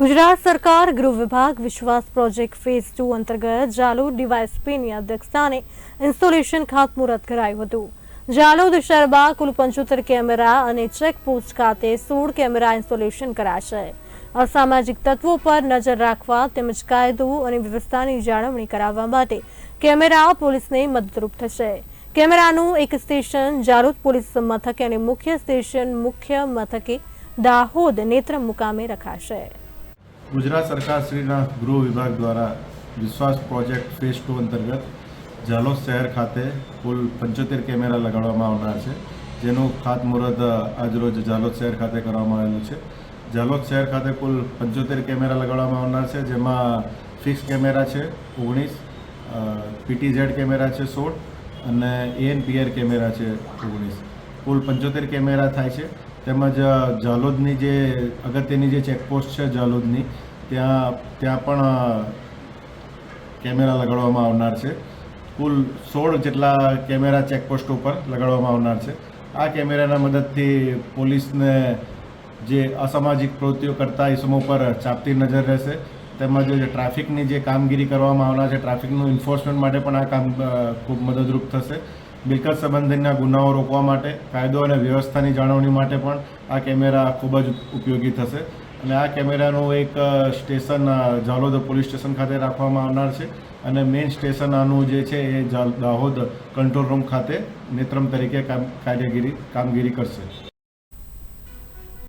ગુજરાત સરકાર ગૃહ વિભાગ વિશ્વાસ પ્રોજેક્ટ ફેઝ ટુ અંતર્ગત જાલોદ ડીવાયએસપીની અધ્યક્ષસ્થાને ઇન્સ્ટોલેશન ખાતમુહૂર્ત કરાયું હતું. જાલોદ શહેરમાં કુલ પંચોતેર કેમેરા અને ચેકપોસ્ટ ખાતે સોળ કેમેરા ઇન્સ્ટોલેશન કરાશે. અસામાજિક તત્વો પર નજર રાખવા તેમજ કાયદો અને વ્યવસ્થાની જાળવણી કરાવવા માટે કેમેરા પોલીસને મદદરૂપ થશે. કેમેરાનું એક સ્ટેશન જાલોદ પોલીસ મથકે અને મુખ્ય સ્ટેશન મુખ્ય મથકે દાહોદ નેત્રમ મુકામે રખાશે. ગુજરાત સરકાર શ્રીના ગૃહ વિભાગ દ્વારા વિશ્વાસ પ્રોજેક્ટ ફેઝ ટુ અંતર્ગત ઝાલોદ શહેર ખાતે કુલ પંચોતેર કેમેરા લગાડવામાં આવનાર છે. જેનું ખાતમુહૂર્ત આજરોજ ઝાલોદ શહેર ખાતે કરવામાં આવેલું છે. ઝાલોદ શહેર ખાતે કુલ પંચોતેર કેમેરા લગાડવામાં આવનાર છે, જેમાં ફિક્સ કેમેરા છે ઓગણીસ પીટીઝેડ કેમેરા છે સોળ અને એએનપીઆર કેમેરા છે ઓગણીસ. કુલ પંચોતેર કેમેરા થાય છે. તેમજ જાલોદની જે, અગત્યની જે ચેકપોસ્ટ છે જાલોદની, ત્યાં ત્યાં પણ કેમેરા લગાડવામાં આવનાર છે. કુલ સોળ જેટલા કેમેરા ચેકપોસ્ટ ઉપર લગાડવામાં આવનાર છે. આ કેમેરાના મદદથી પોલીસને જે અસામાજિક પ્રવૃત્તિઓ કરતા ઇસમો પર ચાપતી નજર રહેશે. તેમજ ટ્રાફિકની જે કામગીરી કરવામાં આવનાર છે, ટ્રાફિકનું એન્ફોર્સમેન્ટ માટે પણ આ કામ ખૂબ મદદરૂપ થશે. મિલકત સંબંધીના ગુનાઓ રોકવા માટે, કાયદો અને વ્યવસ્થાની જાળવણી માટે પણ આ કેમેરા ખૂબ જ ઉપયોગી થશે. અને આ કેમેરાનું એક સ્ટેશન ઝાલોદ પોલીસ સ્ટેશન ખાતે રાખવામાં આવનાર છે. અને મેઇન સ્ટેશન આનું જે છે એ દાહોદ કંટ્રોલ રૂમ ખાતે નેત્રમ તરીકે કામ કામગીરી કરશે.